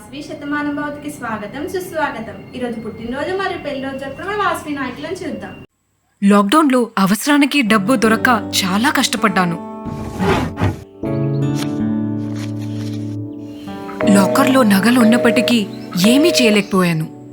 వాసవి శతమానం భవతికి స్వాగతం సుస్వాగతం. ఈరోజు పుట్టినరోజు మరియు పెళ్ళి రోజు జరుపుకున్న వాసవి నాయకులను చూద్దాం. లాక్డౌన్లో అవసరానికి డబ్బు దొరక్క చాలా కష్టపడ్డాను. లాకర్లో నగలు ఉన్నప్పటికీ ఏమీ చేయలేకపోయాను.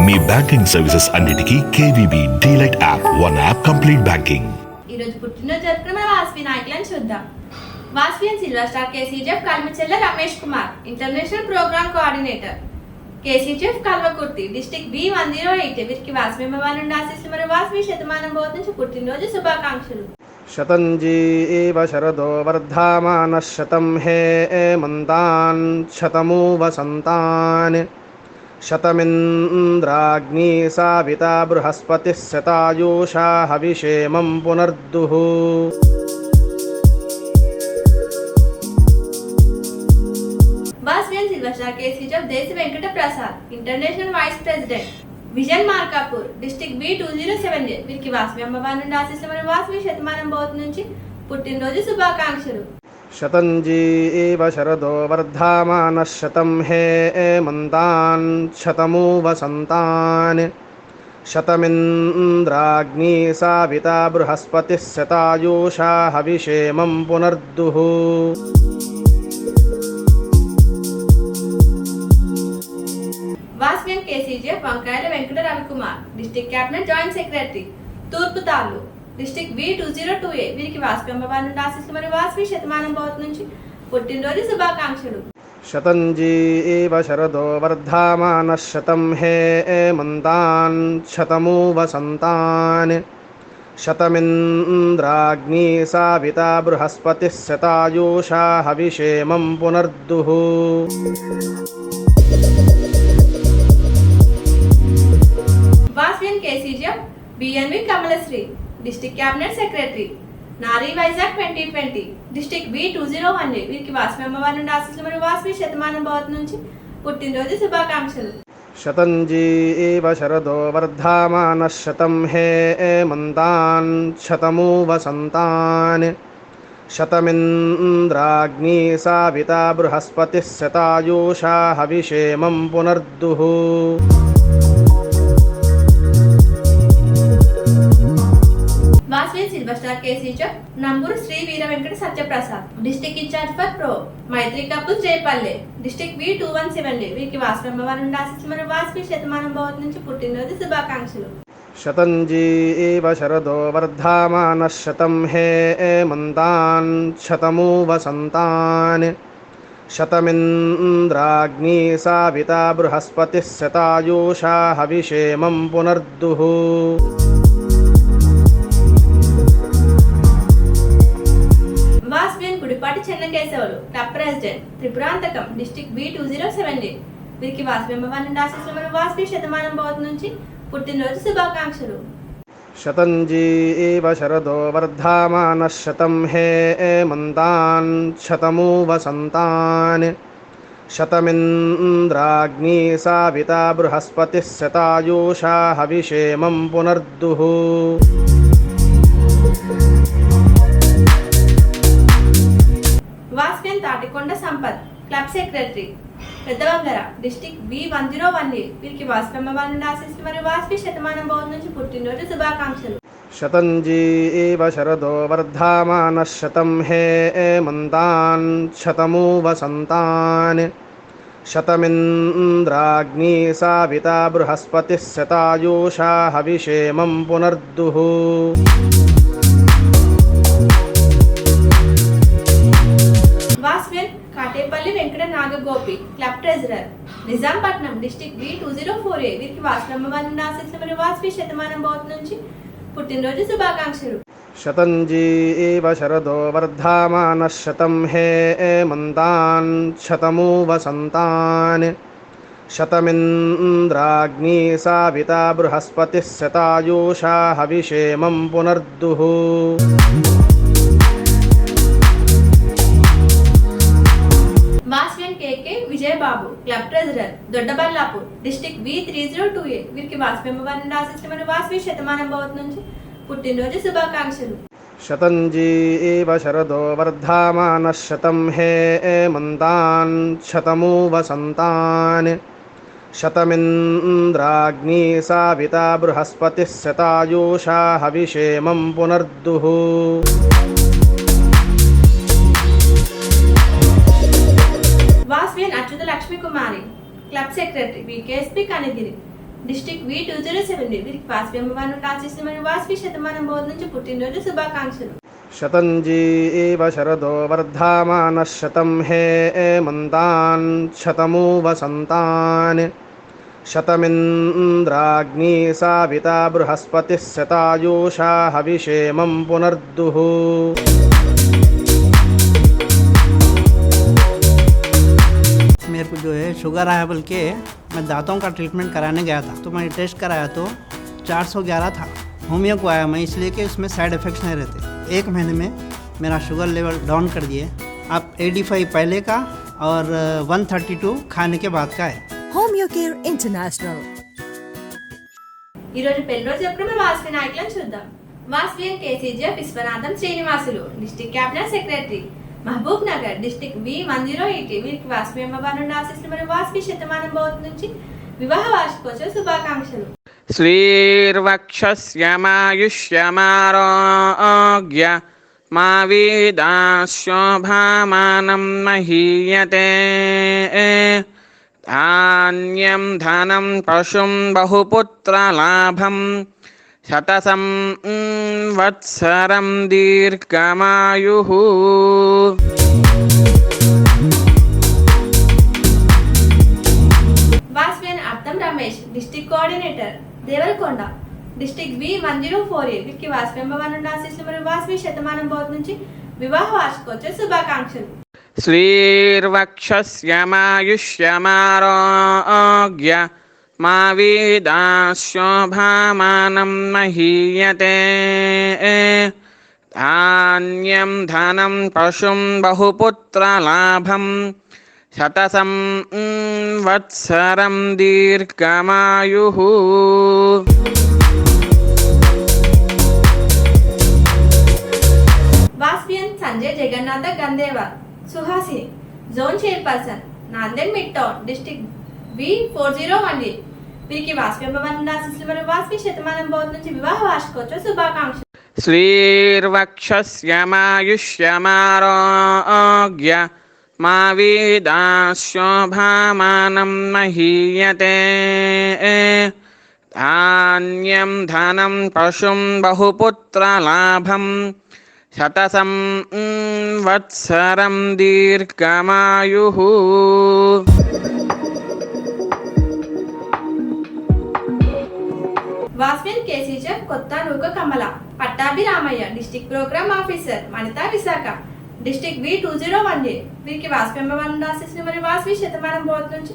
మీ బ్యాంకింగ్ సర్వీసెస్ అన్నిటికీ KVB DLite app one app complete banking. ఈరోజు పుట్టినరోజు జరుపుకున్న వాస్వి నాయకులను చూద్దాం. Vasavian silver star KCGF Kalmachella Ramesh Kumar international programme coordinator. KCGF Kalwakurthy district B one zero eight. వీరికి వాస్మి నుండి ఆశీస్సులు మరియు వాస్మి శతమానం బోధ నుంచి పుట్టినరోజు శుభాకాంక్షలు. శతంజీ ఇవ శరదో వర్ధమాన శతం హే మంతాన్ శతమూ వసంతాన్ शतमिन्द्राग्नी साविता बृहस्पतिः शतायुषा हविषेमं पुनर्दुः Vasavi and silver star KCGF Desa Venkata Prasad international vice president vision Markapur district B two zero seven వీరికి వాసవి అమ్మవారి నుండి ఆశిస్తున్న మరియు వాసవి శతమానం బోధ నుంచి పుట్టినరోజు శుభాకాంక్షలు शतञ्जी एव शरदो वर्धामानः शतं हे एमन्तान् शतमु वसन्तान् शतमिन्द्राग्नी साविता बृहस्पतिः शतायुषा हविषेमं पुनर्दुः Vasavian KCGF Vankayala Venkata Ravikumar district cabinet joint secretary తూర్పు తాలు డిస్ట్రిక్ట్ V202A వీరికి వాస్పంబవాన్ నుండి ఆశీస్సులు మరియు వాస్వి శతమానం భవత్ నుండి పుట్టినరోజు శుభాకాంక్షలు शतंजी इव शरदो शतम हे ए मंतान वसंतान शतमिंद्राग्नी साविता बृहस्पति शतायुषा हविषेमं पुनर्दुः वासियन केसीजीएम बीएनवी कमलश्री డిస్టిక్ క్యాబినెట్ సెక్రటరీ. నారీ Vizag twenty twenty. District B two zero one వీరికి వాస్మి అమ్మవారి నుండి ఆశిస్తులు మరియు వాస్మి శతమానం భవత్ నుంచి పుట్టినరోజు శుభాకాంక్షలు. శతంజీ శరదో వర్ధమాన శతం హే మంతాన్ శతమూ వసంతాన్ శతమింద్రాగ్ని సావిత బృహస్పతి శతాయూషా హవిషేమం పునర్దుః. Village bus star case incharge Namburu Sri Veera Venkata Satyaprasad district incharge for pro Maitri couple Jayapalle district B two one seven వీరికి వాసు బ్రహ్మవారం రాసి మరియు వాసు శతమానం భవత్ నుంచి పుట్టినరోజు శుభాకాంక్షలు. శతంజీ శరదో వర్ధమానః శతం హే మంతాన్ శతమూ వసంతాన్ శతమింద్రాగ్ని సావిత బృహస్పతిः శతాయూషా హవిషేమం పునర్దుః. వెంకటేశ్వరులు టప్ president Tripurantakam district B two zero seven వీరికి వాసవింభవానంద ఆశీస్సులు శతమానం భవత్ నుంచి పుట్టినరోజు శుభాకాంక్షలు. శతంజీ శరదో శతం హే మంతాన్ శతమూ వసంతాన్ సావిత బృహస్పతి శతాయూషా హవిషేమం పునర్దుః. Peddavangara district V one zero one వీరికి వాసుకమ్మ వారి ఆశిస్తూ మరియు వాస్పి శతమానం భవన్ నుంచి పుట్టినరోజు శుభాకాంక్షలు. శతంజీ శరదో వర్ధమాన శతం హే మంతాన్ శతమూ వసంతాన్ శతమింద్రాగ్ని సావిత బృహస్పతి శతాయూషా హవిషేమం పునర్దుః. Nagagopi club treasurer. Nizampatnam district B two zero four A వీరికి వాసనమ్మ వారిని ఆశిస్తున్న వాసి శతమానం భవతి నుంచి పుట్టినరోజు శుభాకాంక్షలు. శతంజీ శరదో వర్ధమాన శతం హే మంతాన్ శతమూ వసంతాన్ శతమింద్రాగ్ని సావిత బృహస్పతి శతాయూషా హవిషేమం పునర్దుః. Babu club treasurer Doddaballapur district V three zero two A. వీరికి వాసు మెంబర్ని రాసిష్టమైన వాసవి శతమానం భవత్ నుంచి. పుట్టినరోజు శుభాకాంక్షలు. శతంజీ శరదో వర్ధమాన శతం హే మంతాన్ శతమూ వసంతాన్ శతమింద్రాగ్ని సావిత బృహస్పతి శతాయూషా హవిషేమం పునర్దుః. Club secretary V KSP Kanigiri. District V two zero seven వీరికి వాస్పి అమ్మవారిని రాసేసిన మరియు వాస్పి శతమానం బోధ నుంచి పుట్టినరోజు శుభాకాంక్షలు. శతంజీ శరదో వర్ధమాన శతం హే మంతాన్ శతమూ వసంతాన్ శతమింద్రాగ్ని సావిత బృహస్పతి శతాయూషా హవిషేమం పునర్దుః. शुगर आया बोल के मैं दांतों का ट्रीटमेंट कराने गया था तो मैंने टेस्ट कराया तो 411 था होमियो को आया मैं इसलिए कि इसमें साइड इफ़ेक्ट्स नहीं रहते एक महीने में मेरा शुगर लेवल डाउन कर दिए अब 85 पहले का और 132 खाने के बाद का है Home Care International. ఈ రోజు పెళ్లి రోజు ఎప్పుడు వాస్వి నాయకులను చూద్దాం Vasavian KCGF Viswanatham Srinivasulu district cabinet secretary Mahabubnagar district V one zero eighty వీరికి వాస్మి అమ్మవారి ఆశిస్తున్న మరియు వాసు శతమానం భవతి నుంచి వివాహ వార్షికోత్సవ శుభాకాంక్షలు. శ్రీర్వక్షమాయుష్యమారోగ్య మా వీదాశోభామానం మహీయతే. ధాన్యం ధనం పశుం బహుపుత్రలాభం శతసం వత్సరం దీర్ఘమాయు అర్థం Ramesh district coordinator Devarakonda district one zero four A వీరికి వాస్మి భవన్ మరియు వాస్మి శతమానం బోర్డు నుంచి వివాహ వార్షికోత్సవ శుభాకాంక్షలు. శ్రీర్వక్షమాయుష్యమారోగ్య మా వీదాశోభామానం మహీయతే ధాన్యం ధనం పశుం బహుపుత్రలాభం శతసం వత్సరం దీర్ఘమాయు వాస్పియన్ Sanjay Jagannatha గందేవా Suhasini zone chairperson Nanded mid district V four zero one zero వీరికి వాసవి భవన్ ఆశీస్సులు మరియు వాసవి మా వీదాశోభామానం మహీయతే. ధాన్యం ధనం పశుం బహుపుత్రలాభం శతసం వత్సరం దీర్ఘమాయు. వాస్మెన్ కేసీజర్ Kotha Nooka Kamala Pattabhi Ramaiah district programme officer మనిత Visakha district B two zero one A వీరికి వాస్పెంబవరం రాసేసిన మరి వాస్వి శతమానం బోధ నుంచి.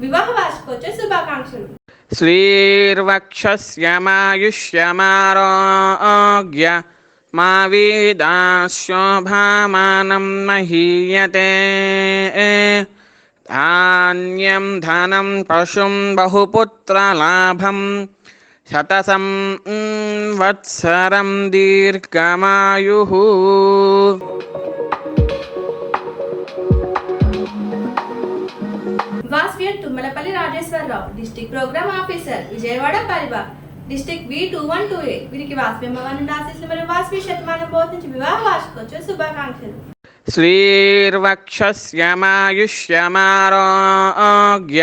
వివాహ వార్షికోత్సవ శుభాకాంక్షలు. శ్రీర్వక్షమాయుష్యమారోగ్య మా వీదాశోభామానం మహీయతే. ధాన్యం ధనం పశుం బహుపుత్రలాభం శతసం వత్సరం దీర్ఘమాయు. Vasavian Tummalapalli Rajeswararao district programme officer Vijayawada పరివా district B two one two A వీరికి వాస్వి అమ్మవారిని ఆశీస్సులు మరియు వాస్వి శతమానం బోధించి వివాహ వార్షికోత్సవ శుభాకాంక్షలు. శ్రీర్వక్షస్యమాయుష్యమారోగ్య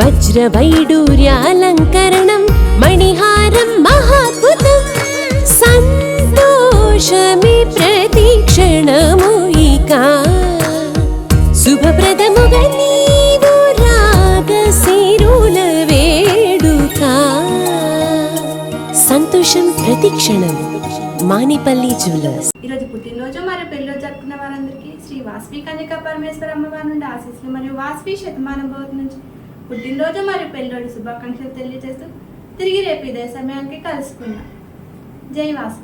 వజ్రవైడూర్యాలంకరణం మణిహారం మహాద్భుతం సంతోషమి ప్రతిక్షణము ఇక శుభప్రదముగా నీవు రాగ వేడుక సంతోషం ప్రతిక్షణం మానిపల్లి జ్యువెలర్స్ ఈరోజు పుట్టినరోజు మరియు పెళ్ళిరోజు జరుపుకున్న వారందరికీ శ్రీ వాస్వి కన్యక పరమేశ్వర అమ్మవారి నుండి ఆశీస్సులు మరియు వాస్వి శతమానం భవతి నుంచి పుట్టినరోజు మరియు పెళ్ళిరోజు శుభాకాంక్షలు తెలియజేస్తూ తిరిగి రేపు ఇదే సమయానికి కలుసుకుందాం. జై వాసు.